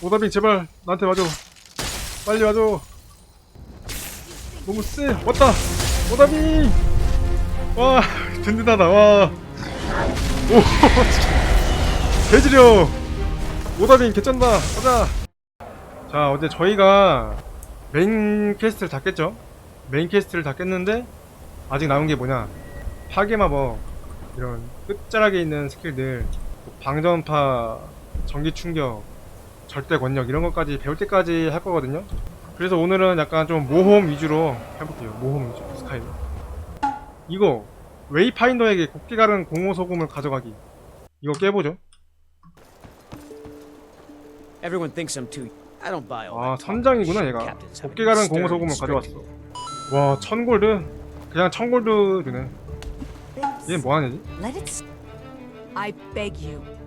오다빙 제발 나한테 와줘. 빨리 와줘. 너무 세 왔다. 오다빙 와 든든하다. 와오 개지려. 오다빙 개쩐다. 가자. 자 어제 저희가 메인 퀘스트를 다 깼죠? 메인 퀘스트를 다 깼는데 아직 남은 게 뭐냐? 파괴 마법. 이런 끝자락에 있는 스킬들. 뭐 방전파 전기 충격 절대 권력 이런 것까지 배울 때까지 할 거거든요. 그래서 오늘은 약간 좀 모험 위주로 해볼게요. 모험 위주 스카이 이거 웨이파인더에게 곱게 가른 공허 소금을 가져가기. 이거 깨보죠. Everyone thinks I'm too. I don't buy all 아. 선장이구나 얘가. 곱게 가른 공허 소금을 가져왔어. 와 천 골드? 그냥 천 골드 주네. 얘 뭐하냐지?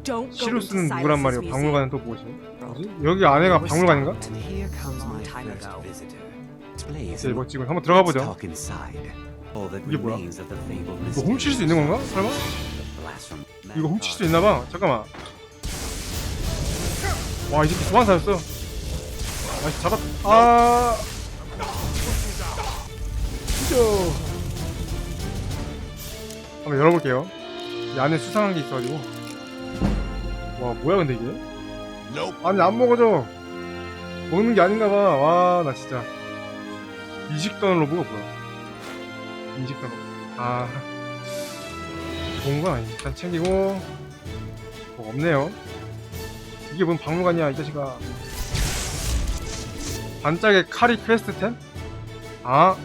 시루스는 into 누구란 말이야. 박물관은 또 뭐지? 여기 안에가 박물관인가? Blaze, 네, 멋지고 한번 들어가 let's 보죠 talk inside. All that 이게 뭐야? 이거 훔칠 수 있는 건가? 설마? 이거 훔칠 수 있나봐 잠깐만 와이 새끼 소환사였어 아이 잡았 아 한번 열어볼게요 이 안에 수상한 게 있어가지고 와 뭐야 근데 이게? 아니 안 먹어져. 먹는 게 아닌가 봐. 와 나 진짜. 이식던 로브가 뭐야? 인식던 로브 아. 좋은 건 아니 일단 챙기고. 뭐 없네요. 이게 뭔 박물관이야 이 자식아. 반짝의 카리 퀘스트템? 아.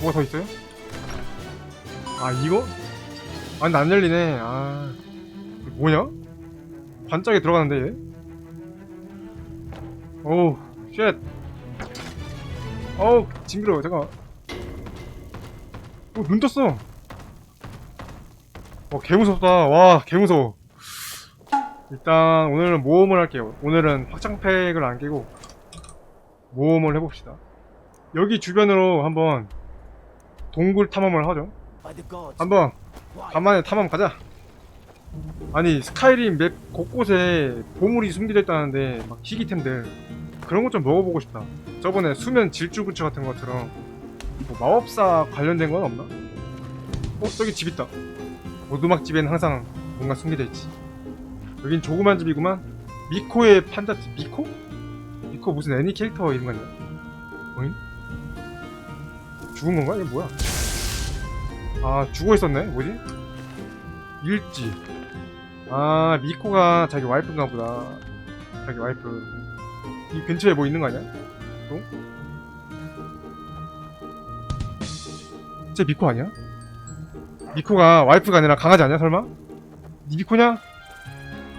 뭐가 더 있어요? 아 이거? 아 근데 안 열리네. 아. 뭐냐? 반짝에 들어가는데 얘? 오우 쉣. 어우 징그러워 잠깐만. 어눈 떴어. 와 개무섭다. 와 개무서워. 일단 오늘은 모험을 할게요. 오늘은 확장팩을 안 깨고 모험을 해봅시다. 여기 주변으로 한번 동굴 탐험을 하죠. 한번? 간만에 탐험 가자 아니 스카이림 맵 곳곳에 보물이 숨겨져 있다는데 막 희귀템들 그런 것 좀 먹어보고 싶다 저번에 수면 질주 부츠 같은 것처럼 뭐 마법사 관련된 건 없나? 어 저기 집 있다 오두막 집에는 항상 뭔가 숨겨져 있지 여긴 조그만 집이구만 미코의 판자집 미코? 미코 무슨 애니 캐릭터 이름 같냐 어잉? 죽은 건가? 이게 뭐야 아 죽어 있었네 뭐지? 일지 아 미코가 자기 와이프인가 보다 자기 와이프 이 근처에 뭐 있는 거 아니야? 또? 쟤 미코 아니야? 미코가 와이프가 아니라 강아지 아니야 설마? 니 미코냐?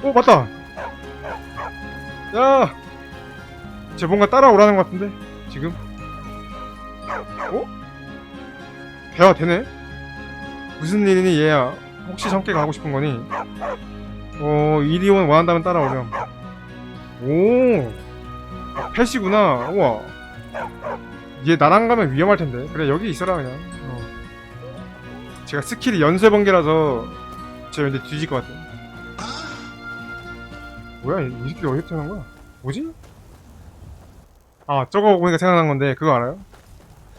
어 맞다 야! 쟤 뭔가 따라오라는 것 같은데 지금? 어? 대화 되네? 무슨 일이니 얘야 혹시 함께 가고 싶은 거니? 어 이리온 원한다면 따라오렴. 오 아, 펫이구나. 우와. 얘 나랑 가면 위험할 텐데. 그래 여기 있어라 그냥. 어. 제가 스킬이 연쇄 번개라서 쟤 왠지 뒤질 것 같아. 뭐야 이, 이 새끼 어디서 태어난 거야? 뭐지? 아 저거 보니까 생각난 건데 그거 알아요?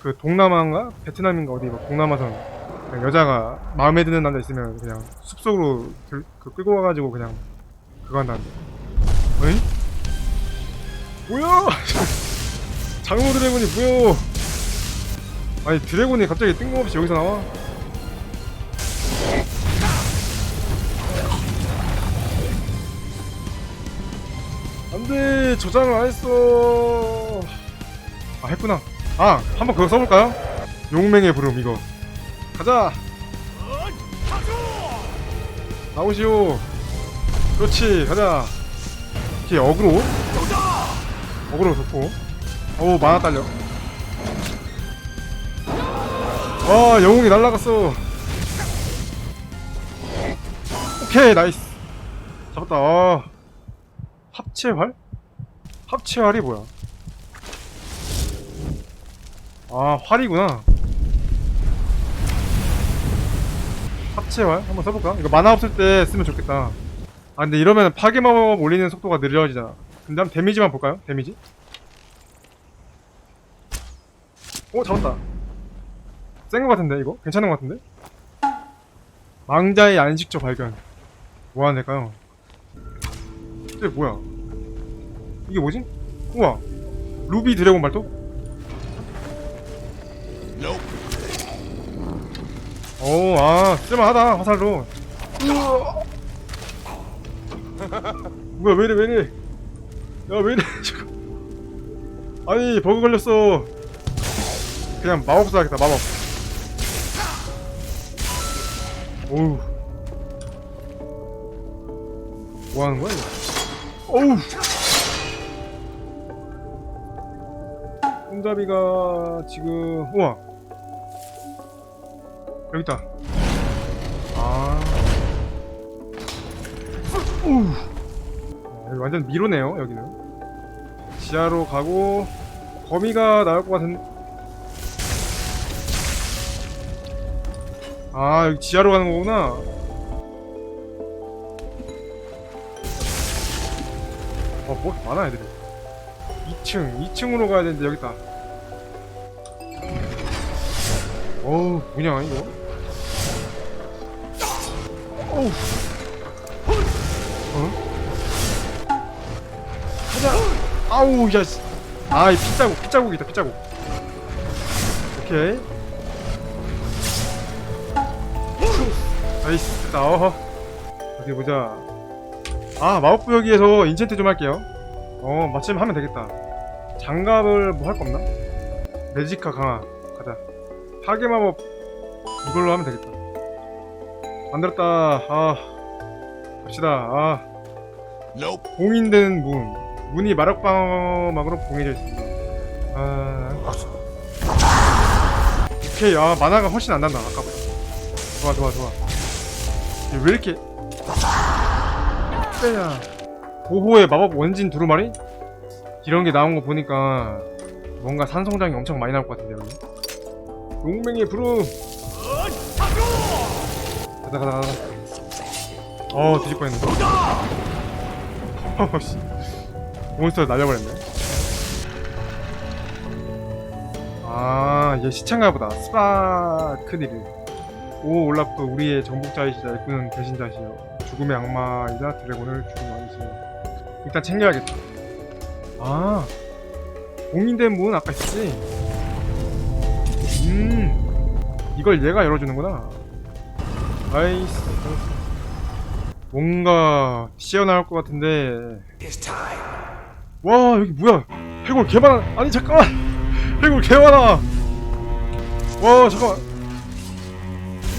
그 동남아인가? 베트남인가? 어디 뭐 동남아선 그냥 여자가 마음에 드는 남자 있으면 그냥 숲속으로 들, 그 끌고 가가지고 그냥 그거 한다는데 어이? 뭐야? 장모 드래곤이 뭐야? 아니 드래곤이 갑자기 뜬금없이 여기서 나와? 안돼 저장을 안 했어. 아 했구나. 아 한번 그거 써볼까요? 용맹의 부름 이거 가자. 나오시오. 그렇지 가자. 이렇게 어그로. 어그로 좋고. 어우 만화 딸려. 와 영웅이 날라갔어. 오케이 나이스. 잡았다. 아. 합체활? 합체활이 뭐야? 아 활이구나 합체활 한번 써볼까? 이거 만화 없을 때 쓰면 좋겠다 아 근데 이러면 파괴 마법 올리는 속도가 느려지잖아 근데 한번 데미지만 볼까요? 데미지 오 잡았다 센 거 같은데 이거? 괜찮은 거 같은데? 망자의 안식처 발견 뭐 하는 데일까요? 이게 뭐야 이게 뭐지? 우와 루비 드래곤 발톱? 오, 아, 쓸만하다, 화살로. 뭐야, 왜이래, 왜이래. 야, 왜이래, 지금. 아니, 버그 걸렸어. 그냥 마법사 하겠다, 마법. 오우. 뭐 하는 거야, 이거? 어우. 손잡이가 지금, 우와. 여기 있다. 아. 우. 아, 여기 완전 미로네요, 여기는. 지하로 가고, 거미가 나올 것 같은. 아, 여기 지하로 가는 거구나. 어, 뭐 이렇게 많아, 애들이. 2층, 2층으로 가야 되는데, 여기 있다. 어우, 뭐냐, 이거? 어우. 어? 가자. 아우, 야, 씨. 아, 이 핏자국, 핏자국이다, 핏자국. 오케이. 나이스, 됐다, 어허. 어디 보자. 아, 마법부 여기에서 인챈트 좀 할게요. 어, 마침 하면 되겠다. 장갑을 뭐 할 거 없나? 매지카 강화. 가자. 파괴 마법 이걸로 하면 되겠다. 만들었다. 아 갑시다. 아 봉인되는 문. 문이 마력방어막으로 봉해져 있습니다. 아 오케이. 아 만화가 훨씬 안 난다. 아까보다. 좋아 좋아 좋아. 얘왜 이렇게 빼냐? 보호의 마법 원진 두루마리? 이런 게 나온 거 보니까 뭔가 산성장이 엄청 많이 나올 것 같은데 여기. 용맹의 부름 가자 가자 가자. 어 뒤질 뻔했네 어씨. 몬스터 날려버렸네. 아얘 시창가 보다. 스파크디르 오 올라프 우리의 정복자이시자 이끄는 대신자시여. 죽음의 악마이자 드래곤을 죽음 아니시여. 일단 챙겨야겠다. 아 봉인된 문 아까 있었지? 음 이걸 얘가 열어주는구나 나이스 뭔가 튀어나올 것 같은데. 와 여기 뭐야? 해골 개 많아. 아니 잠깐만. 해골 개 많아. 와 잠깐만.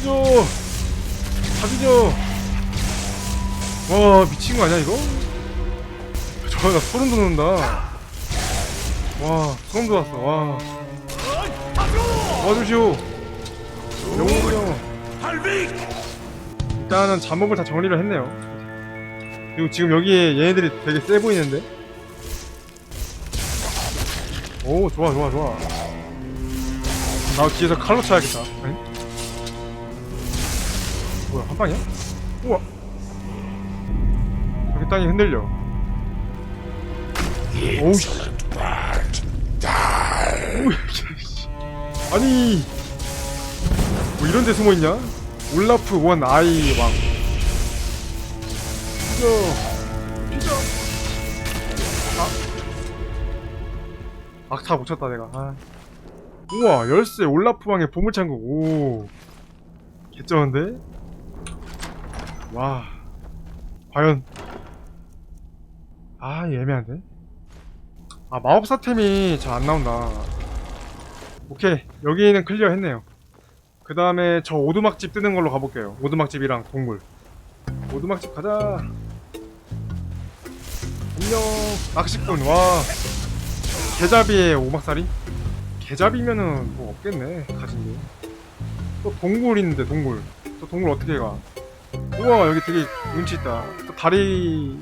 죽여 다 죽여 와 미친 거 아니야 이거? 저나 소름 돋는다. 와 소름 돋았어. 와. 와주시오. 영웅이요 일단은 잠복을 다 정리를 했네요. 그리고 지금 여기에 얘네들이 되게 세 보이는데? 오 좋아 좋아 좋아. 나 뒤에서 칼로 쳐야겠다. 아니? 뭐야 한 방이야? 우와! 여기 땅이 흔들려. 오우 씨. 오우 씨. 아니! 뭐 이런 데 숨어 있냐? 올라프 원 아이 왕. 피자, 피자. 아, 악타 못 쳤다 내가. 아. 우와 열쇠 올라프 왕의 보물창고. 오, 개쩌는데? 와, 과연. 아 이거 애매한데? 아 마법사템이 잘 안 나온다. 오케이 여기는 클리어 했네요 그 다음에 저 오두막집 뜨는 걸로 가볼게요. 오두막집이랑 동굴. 오두막집 가자. 안녕. 낚시꾼 와. 개잡이에 오막살이? 개잡이면은 뭐 없겠네 가진 게 또 동굴 있는데 동굴. 또 동굴 어떻게 가? 우와 여기 되게 운치 있다. 또 다리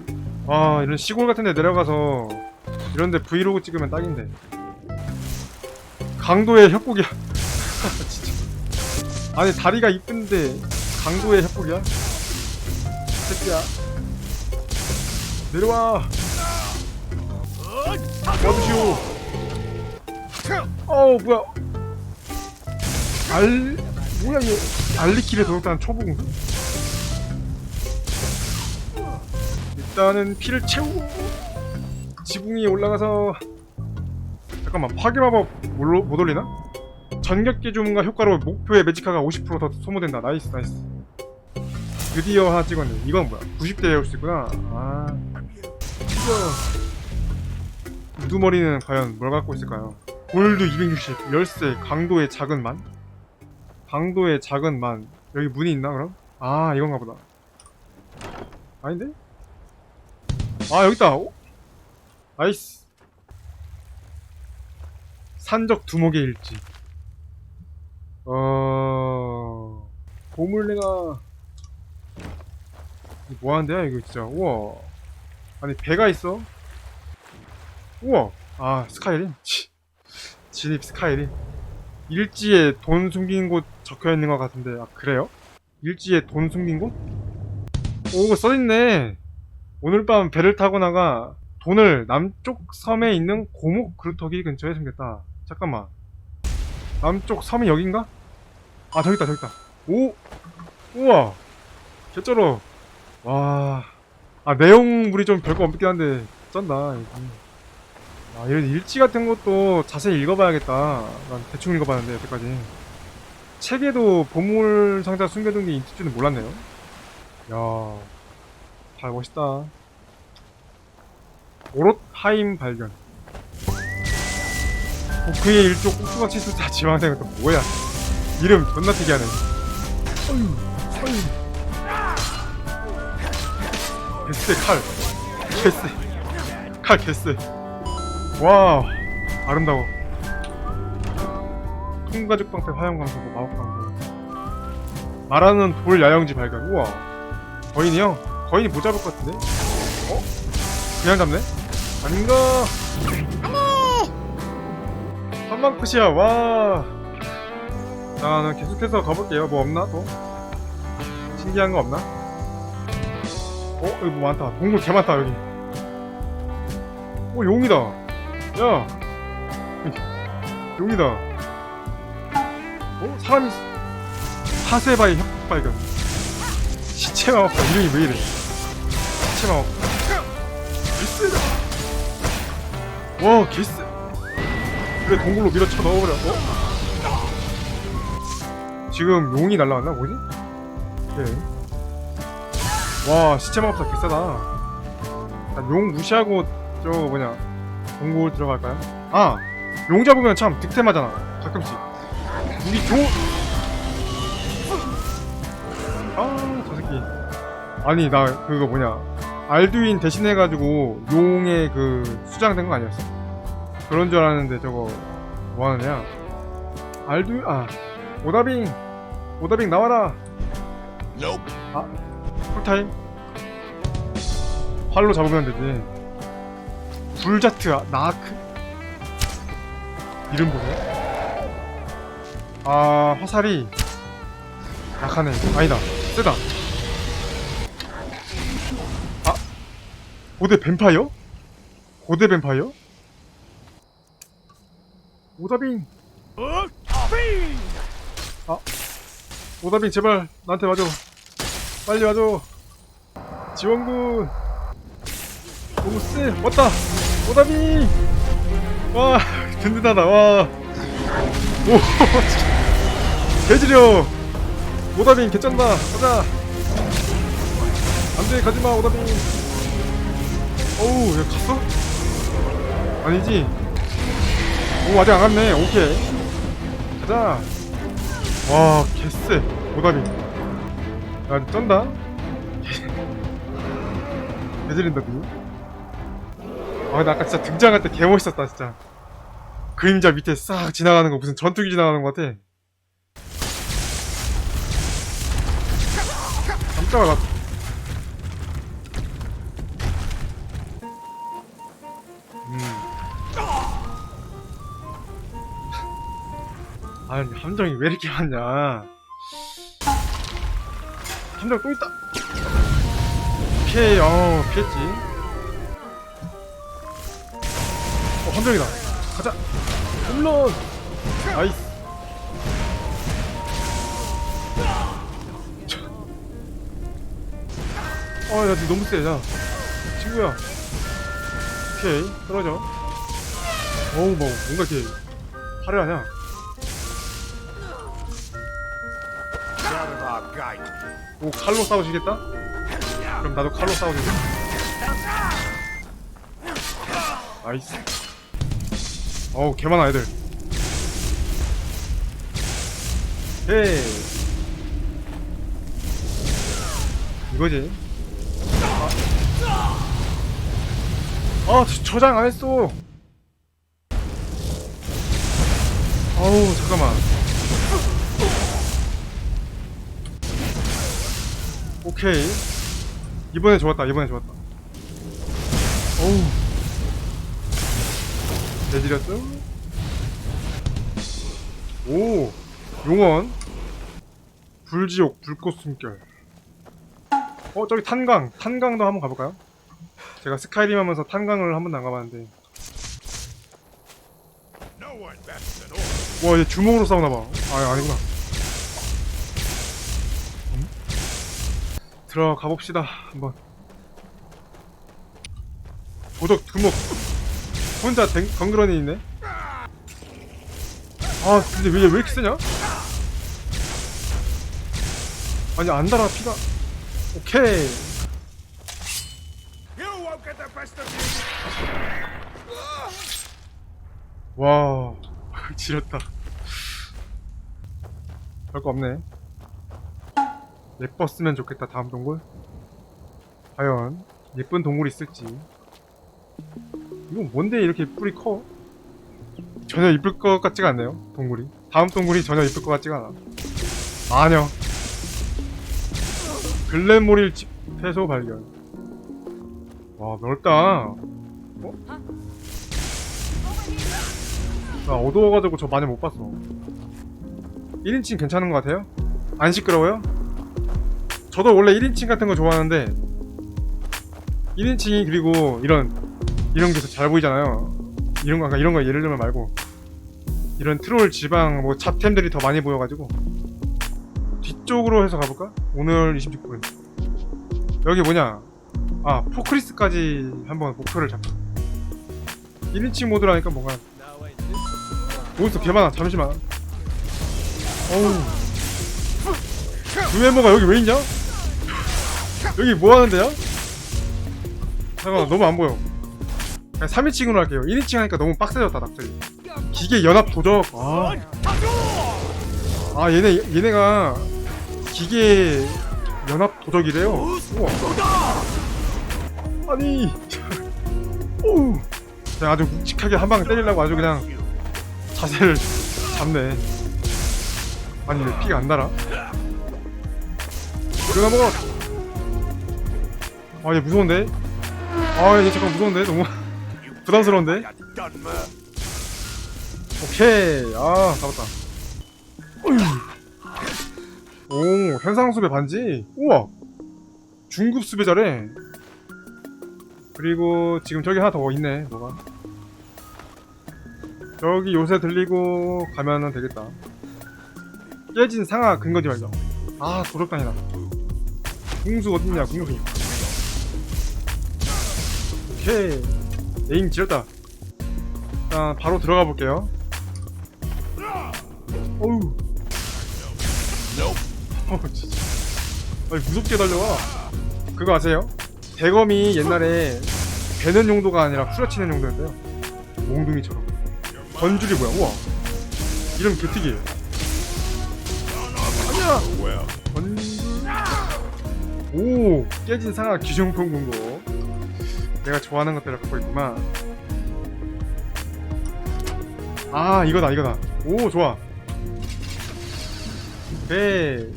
와 이런 시골 같은 데 내려가서 이런 데 브이로그 찍으면 딱인데. 강도의 협곡이야. 아니 다리가 이쁜데 강도의 협곡이야? 새끼야. 내려와. 어우 뭐야 알 뭐야 얘 알리킬에 도둑단 초보공 일단은 피를 채우고 지붕 위에 올라가서 잠깐만 파괴 마법 못, 못 올리나? 전격계 주문과 효과로 목표의 매지카가 50%더 소모된다. 나이스 나이스. 드디어 하나 찍었네. 이건 뭐야? 90대 올수 있구나. 아. 우두머리는 과연 뭘 갖고 있을까요? 골드 260 열쇠 강도의 작은 만? 강도의 작은 만. 여기 문이 있나 그럼? 아 이건가 보다. 아닌데? 아 여기 있다. 오? 나이스. 산적 두목의 일지 어... 보물내가 이거 뭐하는데요? 이거 진짜. 우와. 아니 배가 있어? 우와. 아 스카이림 치. 진입 스카이림 일지에 돈 숨긴 곳 적혀있는 것 같은데. 아 그래요? 일지에 돈 숨긴 곳? 오 써있네. 오늘 밤 배를 타고 나가 돈을 남쪽 섬에 있는 고목 그루터기 근처에 숨겼다. 잠깐만. 남쪽 섬이 여긴가? 아 저기 있다 저기 있다 오 우와 개쩔어 와아 내용물이 좀 별거 없긴 한데 쩐다. 아 이런 일지 같은 것도 자세히 읽어봐야겠다 난 대충 읽어봤는데 여태까지 책에도 보물 상자 숨겨둔 게 있을 줄은 몰랐네요 야, 잘 멋있다. 오롯하임 발견. 어, 그의 일족 꼭두가 치수자 지망생은 또 뭐야? 이름 존나 특이하네. 어휴, 어휴. 개쎄 칼. 개쎄. 칼 개쎄. 와, 아름다워. 통가죽 방패 화염 강도고 마법 강도. 말하는 돌 야영지 발견. 우와. 거인이요? 거인이 못 잡을 것 같은데? 어? 그냥 잡네? 아닌가? 한방 끝이야, 와. 자, 나 계속해서 가볼게요. 뭐 없나, 또? 신기한 거 없나? 어, 여기 뭐 많다. 동굴 개 많다, 여기. 어, 용이다. 야. 용이다. 어? 사람이, 사세바의 협곡 발견. 시체 마법사 이름이 왜 이래 시체 마법사 개쎄다 와 개쎄 그래 동굴로 밀어쳐 넣어버려 어? 지금 용이 날라왔나 뭐지? 네. 와 시체 마법사 개쎄다 자, 용 무시하고 저거 뭐냐 동굴 들어갈까요? 아 용 잡으면 참 득템하잖아 가끔씩 우리 조 아, 저 새끼. 아니, 나 그거 뭐냐. 알두인 대신해가지고 용의 그 수장된 거 아니었어? 그런 줄 알았는데 저거 뭐 애야? 알두, 아, 오다빙! 오다빙 나와라! 아, 쿨타임? 활로 잡으면 되지. 불자트, 아, 나아크? 이름 보세요. 아, 화살이 약하네. 아니다. 세다. 아, 고대 뱀파이어? 고대 뱀파이어? 오다빙. 아, 오다빙 제발 나한테 와줘. 빨리 와줘. 지원군. 너무 세. 왔다. 오다빙. 와, 든든하다. 와. 오, 개지려. 오다빙 개쩐다 가자 안돼 가지마 오다빙 어우 얘 갔어? 아니지 오 아직 안 갔네 오케이 가자 와 개쎄 오다빙 야 쩐다. 개지린다 누구 아 근데 아까 진짜 등장할 때 개멋있었다 진짜. 그림자 밑에 싹 지나가는 거 무슨 전투기 지나가는 거 같아. 깜짝아 아니 함정이 왜 이렇게 많냐 함정 또 있다 피해 어 피했지 어, 함정이다. 가자. 홈런. 나이스. 차. 어, 야, 니 너무 세, 야. 친구야. 오케이, 떨어져. 어우, 뭐, 뭔가 이렇게 화려하냐? 오, 칼로 싸우시겠다? 그럼 나도 칼로 싸우겠다. 나이스. 어우, 개 많아, 애들. 헤이. 이거지. 아, 아 저- 저장 안 했어. 어우, 잠깐만. 오케이. 이번에 좋았다, 이번에 좋았다. 어우. 내지렸어? 오, 용원. 불지옥, 불꽃 숨결. 어, 저기 탄강. 탄강도 한번 가볼까요? 제가 스카이림 하면서 탄강을 한 번도 안 가봤는데. 와, 얘 주먹으로 싸우나봐. 아, 아니구나. 들어가 봅시다, 한번. 도적 두목. 혼자 댕, 덩그러니 있네. 아, 근데 왜, 왜 이렇게 세냐? 아니, 안 달아, 피가. 오케이. 와, 지렸다. 별거 없네. 예뻤으면 좋겠다, 다음 동굴. 과연, 예쁜 동굴이 있을지. 이건 뭔데 이렇게 뿔이 커? 전혀 이쁠 것 같지가 않네요, 동굴이. 다음 동굴이 전혀 이쁠 것 같지가 않아. 마녀. 글렌모릴 집회소 발견. 와, 넓다. 어? 나 어두워가지고 저 많이 못 봤어. 1인칭 괜찮은 것 같아요? 안 시끄러워요? 저도 원래 1인칭 같은 거 좋아하는데 1인칭이 그리고 이런 이런 게더잘 보이잖아요. 이런 거 이런 거 예를 들면 말고 이런 트롤 지방 뭐 잡템들이 더 많이 보여가지고 뒤쪽으로 해서 가볼까? 오늘 26분 여기 뭐냐? 아 포크리스까지 한번 목표를 잡자. 1인칭 모드라니까 뭔가 몬스터 개 많아. 잠시만. 어우. 그 멤버가 여기 왜 있냐? 여기 뭐 하는데요? 잠깐만, 너무 안 보여. 그냥 3인칭으로 할게요. 1인칭 하니까 너무 빡세졌다, 갑자기. 기계 연합 도적. 아. 아, 얘네, 얘네가 기계 연합 도적이래요. 우와. 아니. 오. 그냥 아주 묵직하게 한방 때리려고 아주 그냥 자세를 잡네. 아니 왜 피가 안 달아? 들어가 먹어. 아 얘 무서운데? 아 얘 잠깐 무서운데 너무 부담스러운데? 오케이 아 잡았다. 오 현상 수배 반지 우와 중급 수배자래. 그리고 지금 저기 하나 더 있네 뭐가. 저기 요새 들리고 가면은 되겠다. 깨진 상아 근거지 발견. 아 도적단이다. 궁수 어딨냐 궁수. 오케이 에임 지렸다. 일단 바로 들어가 볼게요. 어우. 아니 무섭게 달려와. 그거 아세요? 대검이 옛날에 베는 용도가 아니라 후려치는 용도였대요. 몽둥이처럼. 건줄이 뭐야? 우와. 이름 개특이해. 아니야. 건줄. 오 깨진 상아 기존품 공고. 내가 좋아하는 것들을 갖고 있구만. 아 이거다 이거다. 오 좋아. 오케이.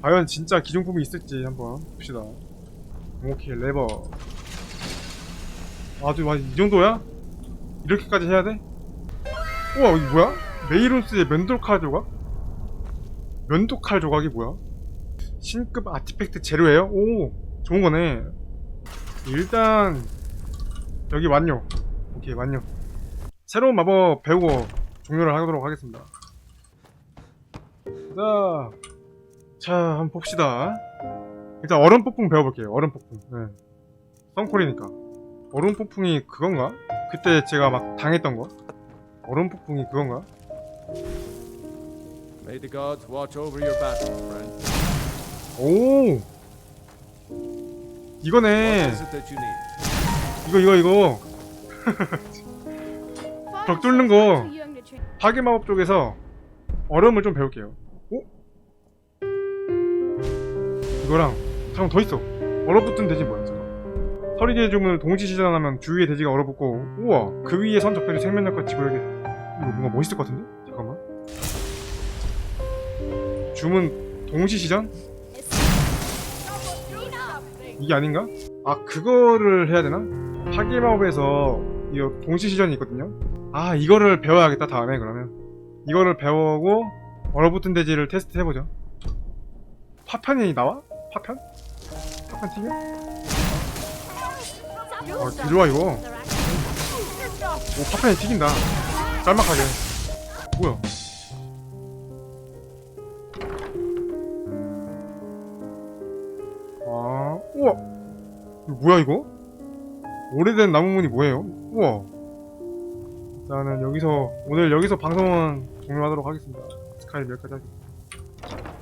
과연 진짜 기존품이 있을지 한번 봅시다. 오케이 레버. 아주 아주 이 정도야? 이렇게까지 해야 돼? 우와 이거 뭐야? 메이론스의 면도칼 조각? 면도칼 조각이 뭐야? 신급 아티팩트 재료예요? 오 좋은 거네 일단 여기 완료 오케이 완료 새로운 마법 배우고 종료를 하도록 하겠습니다. 자, 자, 한번 봅시다. 일단 얼음 폭풍 배워볼게요. 얼음 폭풍. 네. 썬콜이니까. 얼음 폭풍이 그건가? 그때 제가 막 당했던 거? 얼음 폭풍이 그건가? May 이거네. 이거, 이거, 이거. 벽 뚫는 거. 파괴 마법 쪽에서 얼음을 좀 배울게요. 오? 이거랑 잠깐 더 있어. 얼어붙은 돼지 뭐야? 잠깐. 서리개의 주문을 동시 시전하면 주위의 돼지가 얼어붙고 우와 그 위에 선 적들이 생명력과 지구력에 이거 뭔가 멋있을 것 같은데? 잠깐만. 주문 동시 시전? 이게 아닌가? 아 그거를 해야 되나? 파괴 마법에서 이거 동시 시전이 있거든요. 아 이거를 배워야겠다 다음에 그러면 이거를 배우고 얼어붙은 돼지를 테스트 해보죠 파편이 나와? 파편? 파편 튀겨? 어 들어와 이거 오 파편이 튀긴다 짤막하게 뭐야 뭐야 이거? 오래된 나무문이 뭐예요? 우와 일단은 여기서 오늘 여기서 방송은 종료하도록 하겠습니다. 스카이 몇 가지 하겠습니다.